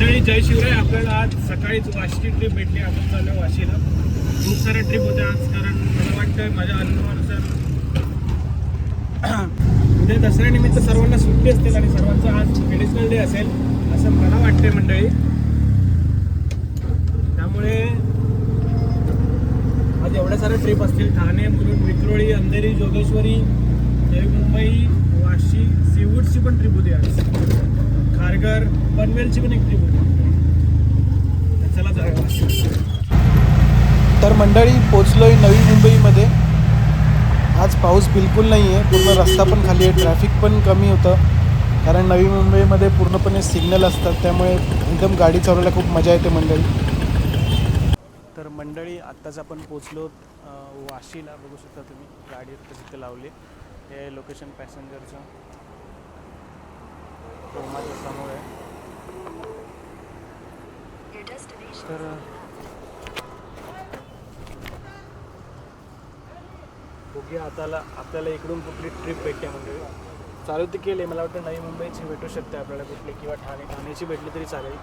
मंडळी जय शिवराय. आपल्याला आज सकाळीच वाशीची ट्रिप भेटली. आपण चाललो वाशीला. खूप साऱ्या ट्रिप होत्या आज कारण मला वाटतं माझ्या अनुभवानुसार उद्या दसऱ्यानिमित्त सर्वांना सुट्टी असतील आणि सर्वांचा आज ट्रेडिशनल डे असेल असं मला वाटतंय मंडळी. त्यामुळे आज एवढ्या साऱ्या ट्रिप असतील. ठाणे मुरुड विक्रोळी अंधेरी जोगेश्वरी नवी मुंबई वाशी सीवूडची पण ट्रिप होती आज. खारघर पनवेलची पण एक ट्रिप होती. तर चला जाऊया. तर मंडळी पोचलोय नवी मुंबईमध्ये. आज पाऊस बिलकुल नाही आहे पूर्ण रस्ता पण खाली आहे ट्रॅफिक पण कमी होतं. कारण नवी मुंबईमध्ये पूर्णपणे सिग्नल असतात त्यामुळे एकदम गाडी चालवायला खूप मजा येते मंडळी. तर मंडळी आत्ताच आपण पोचलो वाशीला. बघू शकता तुम्ही गाडी तिथे लावली. हे लोकेशन पॅसेंजरचं माझ्यासमोर आहे तर बघूया आताला आपल्याला इकडून कुठली ट्रिप भेटते म्हणजे? चालू तर केली मला वाटतं नवी मुंबईची भेटू शकते आपल्याला कुठली किंवा ठाणे. ठाण्याची भेटली तरी चालेल.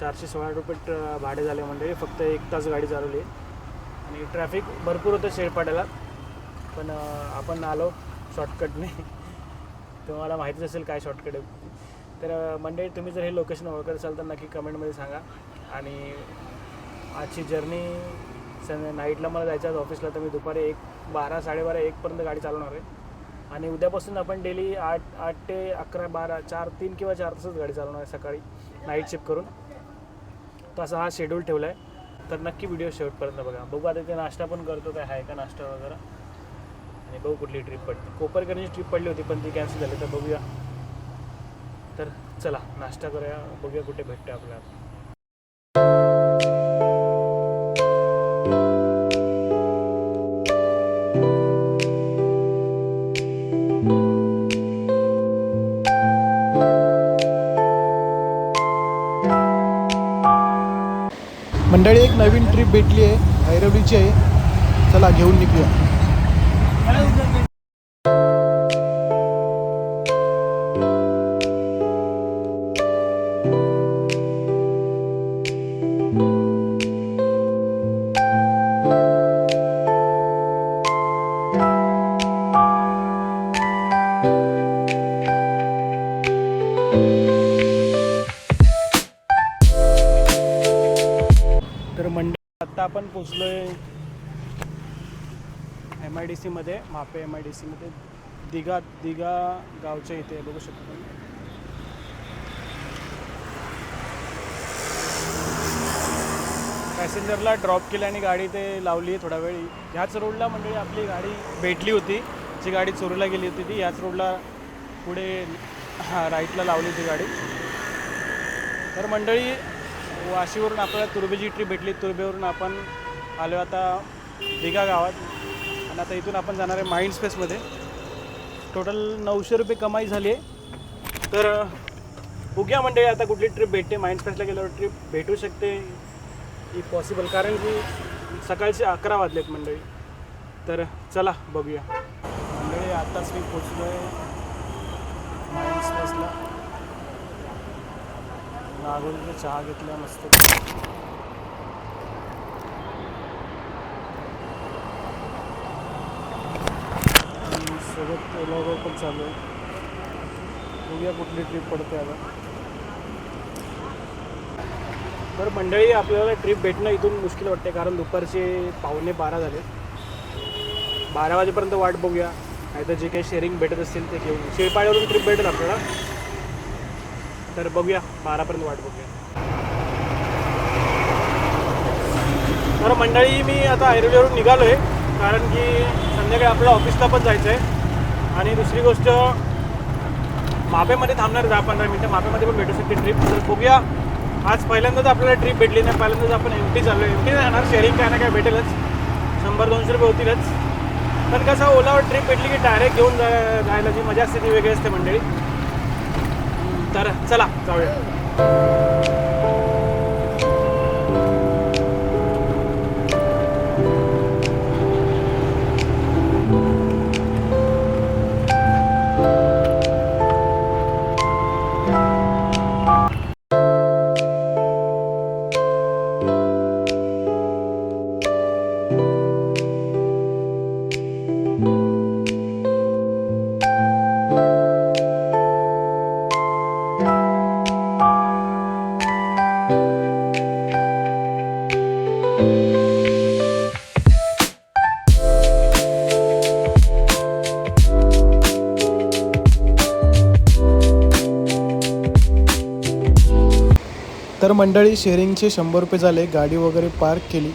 चारशे सोळा रुपये भाडे झाले म्हणजे फक्त एक तास गाडी चालवली. आणि ट्रॅफिक भरपूर होतं शेरपाड्याला. पण आपण आलो शॉर्टकटने तुम्हाला माहितीच असेल काय शॉर्टकट आहे. तर म्हणजे मंडळी तुम्ही जर हे लोकेशन ओळखत असाल तर नक्की कमेंटमध्ये सांगा. आणि आजची जर्नी सं नाईटला मला जायचं आहे ऑफिसला तर मी दुपारी एक बारा साडेबारा एकपर्यंत गाडी चालवणार आहे. आणि उद्यापासून आपण डेली आठ आठ ते अकरा बारा चार तीन किंवा चार तासच गाडी चालवणार आहे सकाळी नाईट शिफ्ट करून. तर असा हा शेड्यूल ठेवला आहे तर नक्की व्हिडिओ शेवटपर्यंत बघा. बघू आता ते नाश्ता पण करतो काय आहे का नाश्ता वगैरे. आणि बघू कुठली ट्रिप पडते. कोपरकरची ट्रिप पडली होती पण ती कॅन्सल झाली तर बघूया. तर चला नाश्ता करूया बघूया कुठे भेटते आपल्याला. मंडळी एक नवीन ट्रिप भेटली आहे ऐरवलीची आहे. चला घेऊन निघूया. तर मंडळ आत्ता आपण पोचलो आहे एम आय डी सीमध्ये मापे एम आय डी सीमध्ये दिघा दिघा गावच्या इथे बघू शकतो तुम्ही. पॅसेंजरला ड्रॉप केली आणि गाडी ते लावली थोडा वेळ. ह्याच रोडला मंडळी आपली गाडी भेटली होती जी गाडी चोरीला गेली होती ती ह्याच रोडला पुढे राईटला लावली होती गाडी. तर मंडळी वाशीवरून आपल्याला तुर्बेची ट्रीप भेटली. तुर्बेवरून आपण आलो आता दिघा गावात. आणि आता इथून आपण जाणार आहे माइंड स्पेसमध्ये. टोटल नऊशे रुपये कमाई झाली आहे. तर उग्या मंडळी आता कुठली ट्रिप भेटते? माइंड स्पेसला गेल्यावर ट्रिप भेटू शकते. ही पॉसिबल कारण की सकाळचे अकरा वाजलेत मंडळी. तर चला बघूया. मंडळी आत्ताच मी पोचलो आहे माइंड स्पेसला. नागोलीचा चहा घेतला मस्त आणि सोबत ओलावर पण चालू आहे. बघूया कुठली ट्रिप पडते आता. तर मंडळी आपल्याला ट्रिप भेटणं इथून मुश्किल वाटते कारण दुपारचे पावणे बारा झाले. बारा वाजेपर्यंत वाट बघूया. नाहीतर जे काही शेअरिंग भेटत असतील ते घेऊन. शिळपाड्यावरून ट्रिप भेटेल आपल्याला. तर बघूया बारापर्यंत वाट बघूया. तर मंडळी मी आता ऐरोलीवरून निघालो आहे कारण की संध्याकाळी आपल्याला ऑफिसला पण जायचं आहे आणि दुसरी गोष्ट मापेमध्ये थांबणार दहा पंधरा मिनटं. मापेमध्ये पण भेटू शकते ट्रिप तर बघूया. आज पहिल्यांदाच आपल्याला ट्रिप भेटली नाही. पहिल्यांदाच आपण एम टी चाललो एम टी जाणार शेअरिंग काय ना काय भेटेलच. शंभर दोनशे रुपये होतीलच. पण कसं ओलावर ट्रिप भेटली की डायरेक्ट घेऊन जा जायला जी मजा असते ती वेगळी असते मंडळी. तर चला जाऊया. तर मंडळी शेअरिंगचे शंभर रुपये झाले. गाडी वगैरे पार्क केली.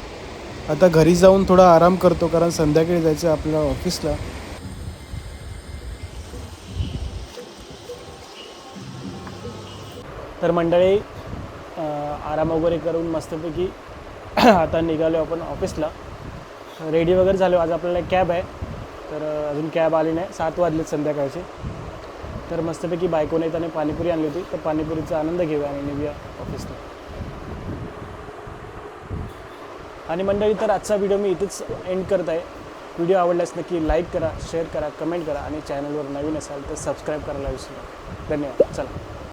आता घरी जाऊन थोडा आराम करतो कारण संध्याकाळी जायचं आपल्या ऑफिसला. तर मंडळी आराम वगैरे करून मस्तपैकी आता निघालो आपण ऑफिसला. रेडी वगैरे झालो. आज आपल्याला कॅब आहे. तर अजून कॅब आली नाही. सात वाजलेत संध्याकाळचे. तर मस्तपैकी बायकोने त्याने पाणीपुरी आणली होती. तर पाणीपुरीचा आनंद घेऊया आणि निघूया ऑफिसला आणि मंडळी तर आजचा व्हिडिओ मी इथेच एंड करत आहे. व्हिडिओ आवडल्यास नक्की लाईक करा शेअर करा कमेंट करा आणि चॅनलवर नवीन असाल तर सबस्क्राईब करायला विसरू नका. धन्यवाद. चला.